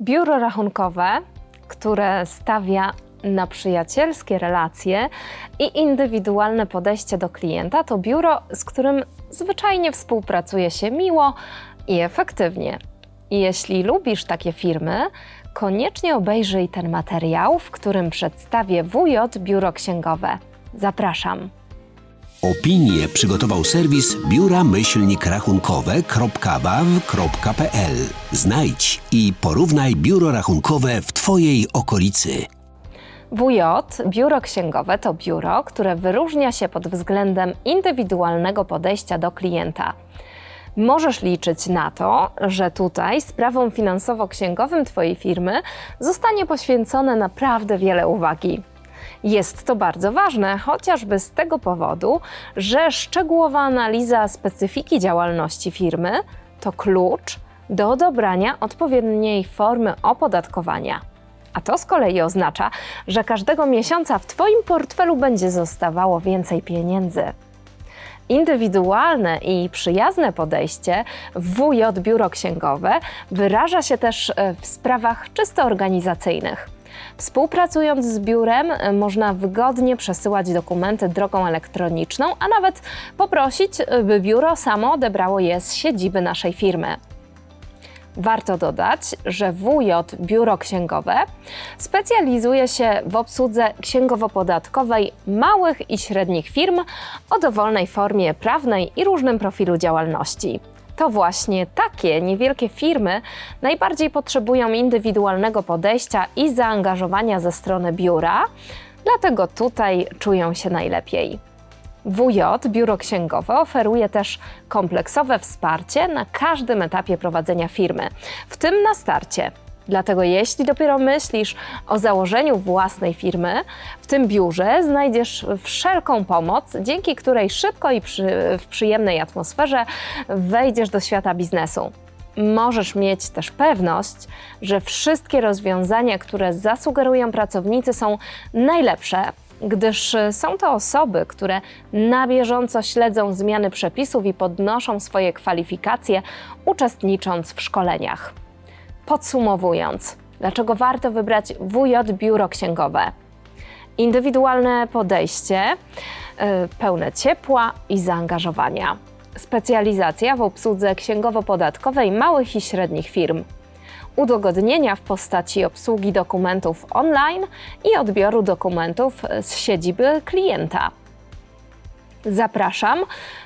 Biuro rachunkowe, które stawia na przyjacielskie relacje i indywidualne podejście do klienta, to biuro, z którym zwyczajnie współpracuje się miło i efektywnie. Jeśli lubisz takie firmy, koniecznie obejrzyj ten materiał, w którym przedstawię WJ Biuro Księgowe. Zapraszam. Opinię przygotował serwis biura myślnik rachunkowe.waw.pl. Znajdź i porównaj biuro rachunkowe w Twojej okolicy. WJ, biuro księgowe, to biuro, które wyróżnia się pod względem indywidualnego podejścia do klienta. Możesz liczyć na to, że tutaj sprawom finansowo-księgowym Twojej firmy zostanie poświęcone naprawdę wiele uwagi. Jest to bardzo ważne, chociażby z tego powodu, że szczegółowa analiza specyfiki działalności firmy to klucz do odebrania odpowiedniej formy opodatkowania. A to z kolei oznacza, że każdego miesiąca w Twoim portfelu będzie zostawało więcej pieniędzy. Indywidualne i przyjazne podejście WJ Biuro Księgowe wyraża się też e, w sprawach czysto organizacyjnych. Współpracując z biurem, e, można wygodnie przesyłać dokumenty drogą elektroniczną, a nawet poprosić, by biuro samo odebrało je z siedziby naszej firmy. Warto dodać, że WJ Biuro Księgowe specjalizuje się w obsłudze księgowo-podatkowej małych i średnich firm o dowolnej formie prawnej i różnym profilu działalności. To właśnie takie niewielkie firmy najbardziej potrzebują indywidualnego podejścia i zaangażowania ze strony biura, dlatego tutaj czują się najlepiej. WJ, Biuro Księgowe, oferuje też kompleksowe wsparcie na każdym etapie prowadzenia firmy, w tym na starcie. Dlatego jeśli dopiero myślisz o założeniu własnej firmy, w tym biurze znajdziesz wszelką pomoc, dzięki której szybko i przy, w przyjemnej atmosferze wejdziesz do świata biznesu. Możesz mieć też pewność, że wszystkie rozwiązania, które zasugerują pracownicy, są najlepsze, gdyż są to osoby, które na bieżąco śledzą zmiany przepisów i podnoszą swoje kwalifikacje, uczestnicząc w szkoleniach. Podsumowując, dlaczego warto wybrać WJ Biuro Księgowe? Indywidualne podejście, y, pełne ciepła i zaangażowania. Specjalizacja w obsłudze księgowo-podatkowej małych i średnich firm. Udogodnienia w postaci obsługi dokumentów online i odbioru dokumentów z siedziby klienta. Zapraszam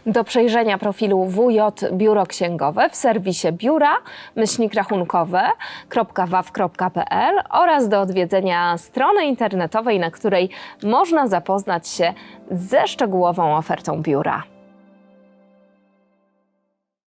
do przejrzenia profilu WJ Biuro Księgowe w serwisie biura myślnikrachunkowe.waw.pl oraz do odwiedzenia strony internetowej, na której można zapoznać się ze szczegółową ofertą biura.